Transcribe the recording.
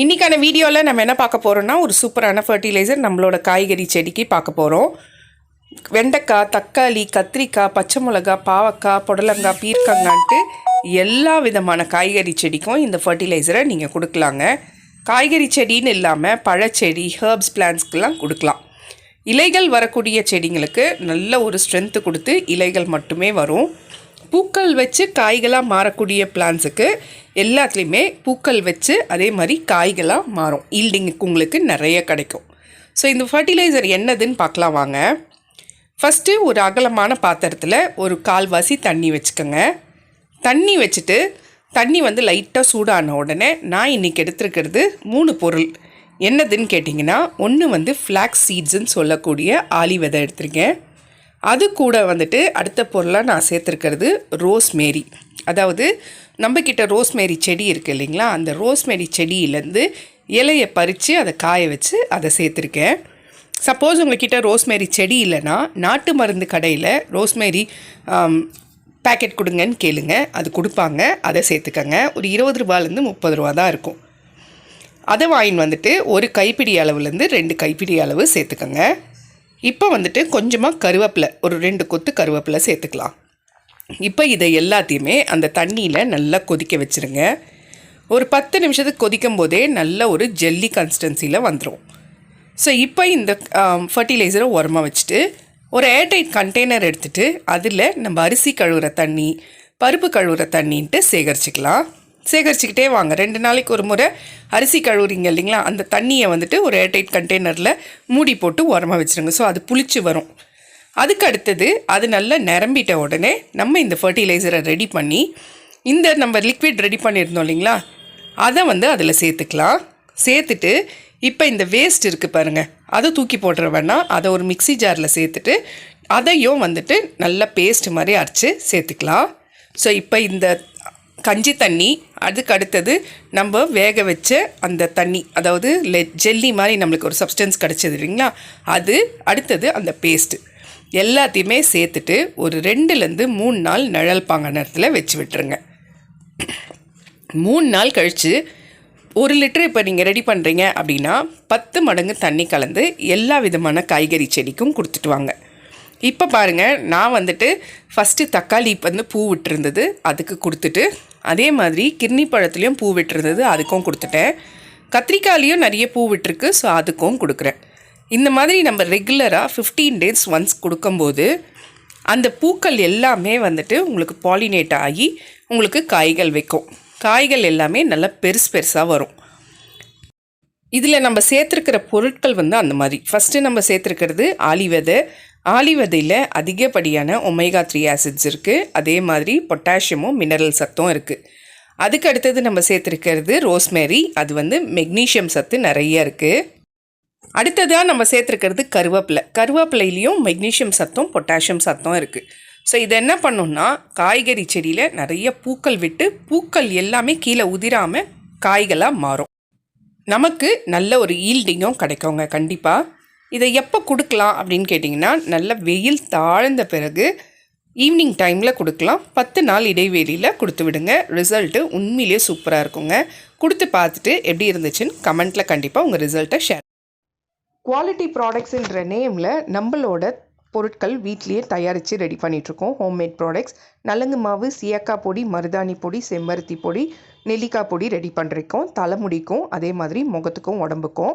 இன்றைக்கான வீடியோவில் நம்ம என்ன பார்க்க போகிறோம்னா ஒரு சூப்பரான ஃபர்டிலைசர் நம்மளோட காய்கறி செடிக்கு பார்க்க போகிறோம் வெண்டைக்காய் தக்காளி கத்திரிக்காய் பச்சை மிளகா பாவக்காய் புடலங்காய் பீர்க்கங்கான்ட்டு எல்லா விதமான காய்கறி செடிக்கும் இந்த ஃபர்டிலைசரை நீங்கள் கொடுக்கலாங்க. காய்கறி செடின்னு இல்லாமல் பழச்செடி ஹெர்ப்ஸ் பிளான்ஸ்க்கெலாம் கொடுக்கலாம். இலைகள் வரக்கூடிய செடிங்களுக்கு நல்ல ஒரு ஸ்ட்ரென்த்து கொடுத்து இலைகள் மட்டுமே வரும். பூக்கள் வச்சு காய்களாக மாறக்கூடிய பிளான்ஸுக்கு எல்லாத்துலேயுமே பூக்கள் வச்சு அதே மாதிரி காய்களாக மாறும். ஈல்டிங்குக்கு உங்களுக்கு நிறைய கிடைக்கும். ஸோ இந்த ஃபர்டிலைசர் என்னதுன்னு பார்க்கலாம் வாங்க. ஃபஸ்ட்டு ஒரு அகலமான பாத்திரத்தில் ஒரு கால்வாசி தண்ணி வச்சுக்கோங்க. தண்ணி வச்சுட்டு தண்ணி வந்து லைட்டாக சூடான உடனே நான் இன்றைக்கி எடுத்துருக்கிறது மூணு பொருள். என்னதுன்னு கேட்டிங்கன்னா ஒன்று வந்து ஃப்ளாக்ஸ் சீட்ஸுன்னு சொல்லக்கூடிய ஆலி விதை எடுத்திருக்கேன். அது கூட வந்துட்டு அடுத்த பொருளாக நான் சேர்த்துருக்கிறது ரோஸ்மேரி. அதாவது நம்மக்கிட்ட ரோஸ்மேரி செடி இருக்குது இல்லைங்களா? அந்த ரோஸ்மேரி செடியிலேருந்து இலையை பறித்து அதை காய வச்சு அதை சேர்த்துருக்கேன். சப்போஸ் உங்கள்கிட்ட ரோஸ்மேரி செடி இல்லைன்னா நாட்டு மருந்து கடையில் ரோஸ்மேரி பேக்கெட் கொடுங்கன்னு கேளுங்க. அது கொடுப்பாங்க. அதை சேர்த்துக்கங்க. ஒரு இருபது ரூபாலேருந்து முப்பது ரூபா தான் இருக்கும். அதை வாங்கின்னு வந்துட்டு ஒரு கைப்பிடி அளவுலேருந்து ரெண்டு கைப்பிடி அளவு சேர்த்துக்கங்க. இப்போ வந்துட்டு கொஞ்சமாக கருவேப்பிலை ஒரு ரெண்டு கொத்து கருவேப்பிலை சேர்த்துக்கலாம். இப்போ இதை எல்லாத்தையுமே அந்த தண்ணியில் நல்லா கொதிக்க வச்சுருங்க. ஒரு பத்து நிமிஷத்துக்கு கொதிக்கும் போதே நல்ல ஒரு ஜெல்லி கன்சிஸ்டன்சியில் வந்துடும் ஸோ இப்போ இந்த ஃபர்டிலைசரை உரமாக வச்சுட்டு ஒரு ஏர்டைட் கண்டெய்னர் எடுத்துகிட்டு அதில் நம்ம அரிசி கழுவுற தண்ணி பருப்பு கழுவுற தண்ணின்ட்டு சேகரிச்சுக்கலாம். சேகரிச்சுக்கிட்டே வாங்க. ரெண்டு நாளைக்கு ஒரு முறை அரிசி கழுவுறீங்க இல்லைங்களா? அந்த தண்ணியை வந்துட்டு ஒரு ஏர்டைட் கண்டெய்னரில் மூடி போட்டு உரமாக வச்சுருங்க. ஸோ அது புளிச்சு வரும். அதுக்கு அடுத்தது அது நல்லா நிரம்பிட்ட உடனே நம்ம இந்த ஃபர்டிலைசரை ரெடி பண்ணி இந்த நம்ம லிக்விட் ரெடி பண்ணியிருந்தோம் இல்லைங்களா? அதை வந்து அதில் சேர்த்துக்கலாம். சேர்த்துட்டு இப்போ இந்த வேஸ்ட் இருக்குது பாருங்கள் அதை தூக்கி போட்டுற வேணாம். அதை ஒரு மிக்ஸி ஜாரில் சேர்த்துட்டு அதையும் வந்துட்டு நல்ல பேஸ்ட் மாதிரி அரைச்சி சேர்த்துக்கலாம். ஸோ இப்போ இந்த கஞ்சி தண்ணி அதுக்கு அடுத்தது நம்ம வேக வச்ச அந்த தண்ணி அதாவது லெ ஜெல்லி மாதிரி நம்மளுக்கு ஒரு சப்ஸ்டன்ஸ் கிடச்சது இல்லைங்களா? அது அடுத்தது அந்த பேஸ்ட்டு எல்லாத்தையுமே சேர்த்துட்டு ஒரு ரெண்டுலேருந்து மூணு நாள் நிழல் பாங்க நேரத்தில் வச்சு விட்டுருங்க. மூணு நாள் கழித்து ஒரு லிட்டர் இப்போ நீங்கள் ரெடி பண்ணுறீங்க அப்படின்னா பத்து மடங்கு தண்ணி கலந்து எல்லா விதமான காய்கறி செடிக்கும் கொடுத்துட்டு வாங்க. இப்போ பாருங்கள் நான் வந்துட்டு ஃபஸ்ட்டு தக்காளி வந்து பூ விட்டுருந்தது அதுக்கு கொடுத்துட்டு அதே மாதிரி கிர்னி பழத்துலேயும் பூ விட்டுருந்தது அதுக்கும் கொடுத்துட்டேன். கத்திரிக்காயிலையும் நிறைய பூ விட்டுருக்கு ஸோ அதுக்கும் கொடுக்குறேன். இந்த மாதிரி நம்ம ரெகுலராக ஃபிஃப்டீன் டேஸ் ஒன்ஸ் கொடுக்கும்போது அந்த பூக்கள் எல்லாமே வந்துட்டு உங்களுக்கு பாலினேட் ஆகி உங்களுக்கு காய்கள் வைக்கும். காய்கள் எல்லாமே நல்லா பெருசு பெருசாக வரும். இதில் நம்ம சேர்த்துருக்கிற பொருட்கள் வந்து அந்த மாதிரி. ஃபஸ்ட்டு நம்ம சேர்த்துருக்கிறது ஆலி விதை ஆலிவதையில் அதிகப்படியான ஒமேகா த்ரீ ஆசிட்ஸ் இருக்குது அதே மாதிரி பொட்டாசியமும் மினரல் சத்தும் இருக்குது அதுக்கு அடுத்தது நம்ம சேர்த்துருக்கிறது ரோஸ்மேரி அது வந்து மெக்னீஷியம் சத்து நிறைய இருக்குது அடுத்ததாக நம்ம சேர்த்துருக்கிறது கருவேப்பிலை. கருவேப்பிலையிலையும் மெக்னீஷியம் சத்தும் பொட்டாசியம் சத்தும் இருக்குது ஸோ இதை என்ன பண்ணோம்னா காய்கறி செடியில் நிறைய பூக்கள் விட்டு பூக்கள் எல்லாமே கீழே உதிராமல் காய்களாக மாறும். நமக்கு நல்ல ஒரு ஈல்டிங்கும் கிடைக்குங்க கண்டிப்பாக இதை எப்போ கொடுக்கலாம் அப்படின்னு கேட்டிங்கன்னா நல்ல வெயில் தாழ்ந்த பிறகு ஈவினிங் டைமில் கொடுக்கலாம். பத்து நாள் இடைவெளியில் கொடுத்து விடுங்க. ரிசல்ட்டு உண்மையிலேயே சூப்பராக இருக்குங்க. கொடுத்து பார்த்துட்டு எப்படி இருந்துச்சுன்னு கமெண்ட்டில் கண்டிப்பாக உங்கள் ரிசல்ட்டை ஷேர் குவாலிட்டி ப்ராடக்ட்ஸுன்ற நேமில் நம்மளோட பொருட்கள் வீட்லேயே தயாரித்து ரெடி பண்ணிகிட்ருக்கோம் ஹோம்மேட் ப்ராடக்ட்ஸ் நலங்கு மாவு சியக்காய் பொடி மருதாணி பொடி செம்பருத்தி பொடி நெல்லிக்காய் பொடி ரெடி பண்ணிருக்கோம் தலைமுடிக்கும் அதே மாதிரி முகத்துக்கும் உடம்புக்கும்.